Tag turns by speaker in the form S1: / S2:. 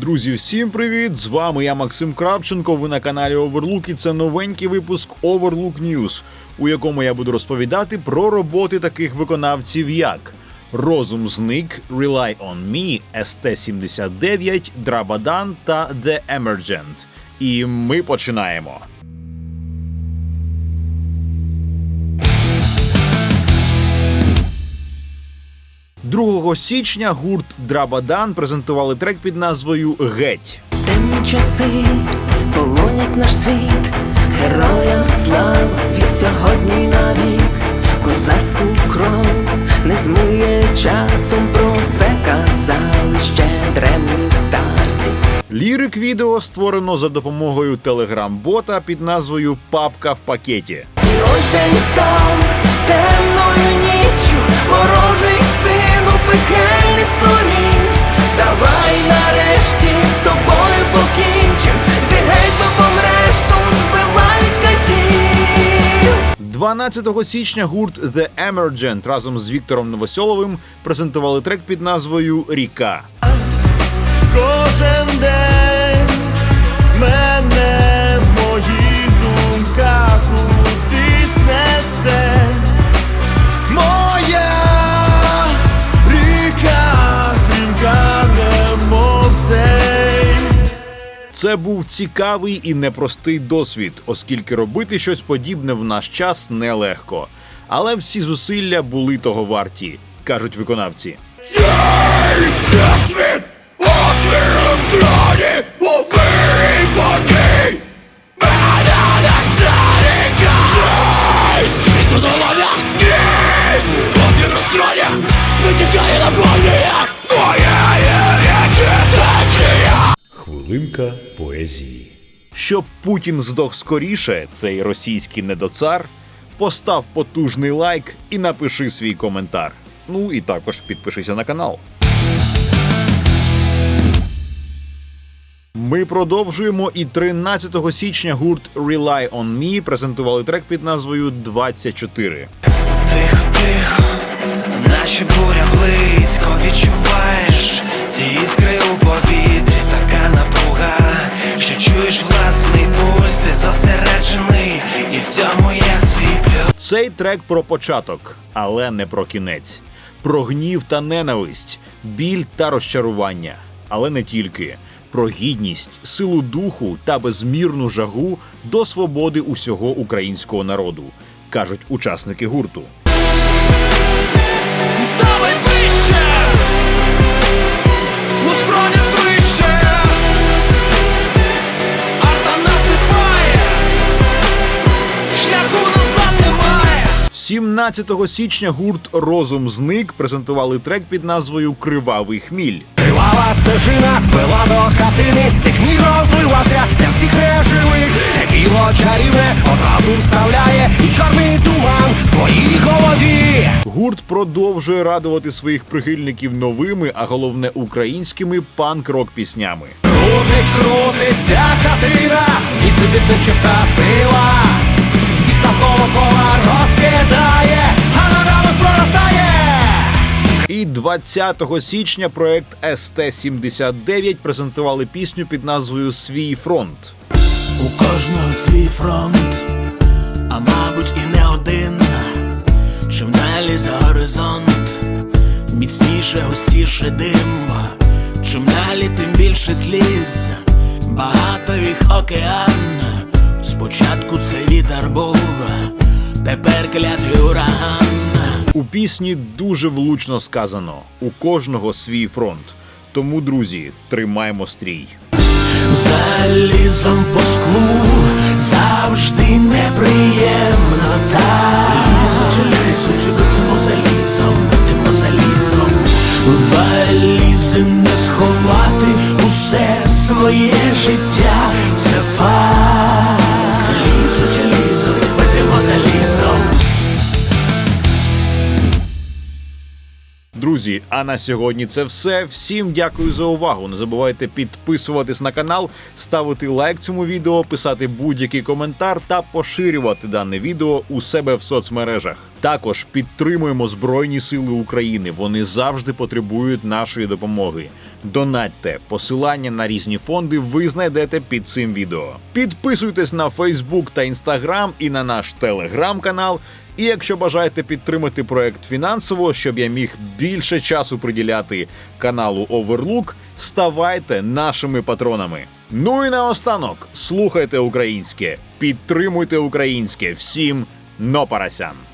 S1: Друзі, всім привіт! З вами я Максим Кравченко. Ви на каналі Overlook і це новенький випуск Overlook News, у якому я буду розповідати про роботи таких виконавців, як Розум зник, Rely on Me, ST79, Драбадан та The Emergent. І ми починаємо. Другого січня гурт Драбадан презентували трек під назвою Геть.
S2: Темні часи полонять наш світ, героям слава від сьогодні навік, козацьку кров не змиє часом про це казали ще древні старці.
S1: Лірик відео створено за допомогою телеграм-бота під назвою Папка в пакеті.
S2: І ось день став темною ніччю, пекельних створінь. Давай нарешті з тобою покінчим, ти геть бо помреш, тут вбивають катів.
S1: 12 січня гурт The Emergent разом з Віктором Новосьоловим презентували трек під назвою Ріка.
S3: Кожен день
S1: Це був цікавий і непростий досвід, оскільки робити щось подібне в наш час нелегко. Але всі зусилля були того варті, кажуть виконавці.
S3: Цей всесвіт от ви у
S4: Хвилинка поезії.
S1: Щоб Путін здох скоріше, цей російський недоцар, постав потужний лайк і напиши свій коментар. Ну і також підпишися на канал. Ми продовжуємо і 13 січня гурт Rely on Me презентували трек під назвою 24.
S5: Тихо, тихо, наче буря близько відчуваєш ці іскри у повітрі, така що чуєш власний пульс, ти зосереджений, і в цьому є свій.
S1: Цей трек про початок, але не про кінець. Про гнів та ненависть, біль та розчарування, але не тільки. Про гідність, силу духу та безмірну жагу до свободи усього українського народу, кажуть учасники гурту. 17 січня гурт Розум зник презентували трек під назвою Кривавий хміль.
S3: Тривала стежина, вела до хатини, і хміль розливався для всіх неживих. Тепло чарівне одразу вставляє і чорний туман в твоїй голові.
S1: Гурт продовжує радувати своїх прихильників новими, а головне українськими панк-рок піснями.
S3: Крутить, крутиться хатина, і сидить нечиста сила. Всіх навколо кола розкидає,
S1: І 20 січня проект СТ-79 презентували пісню під назвою Свій фронт.
S5: У кожного свій фронт, а мабуть і не один. Чим далі за горизонт, міцніше, густіше дим. Чим далі, тим більше сліз, багато їх океан. Спочатку це вітер був, тепер клятий ураган.
S1: У пісні дуже влучно сказано: у кожного свій фронт. Тому, друзі, тримаємо стрій.
S5: Залізом по склу завжди неприємно так Лізуть, лізуть, битимо залізом, битимо залізом Валізи не сховати усе своє життя,
S1: Друзі, а на сьогодні це все. Всім дякую за увагу. Не забувайте підписуватись на канал, ставити лайк цьому відео, писати будь-який коментар та поширювати дане відео у себе в соцмережах. Також підтримуємо Збройні Сили України. Вони завжди потребують нашої допомоги. Донатьте посилання на різні фонди ви знайдете під цим відео. Підписуйтесь на Фейсбук та Інстаграм і на наш телеграм-канал. І якщо бажаєте підтримати проект фінансово, щоб я міг більше часу приділяти каналу Overlook, ставайте нашими патронами. Ну і наостанок, слухайте українське, підтримуйте українське. Всім но парасян!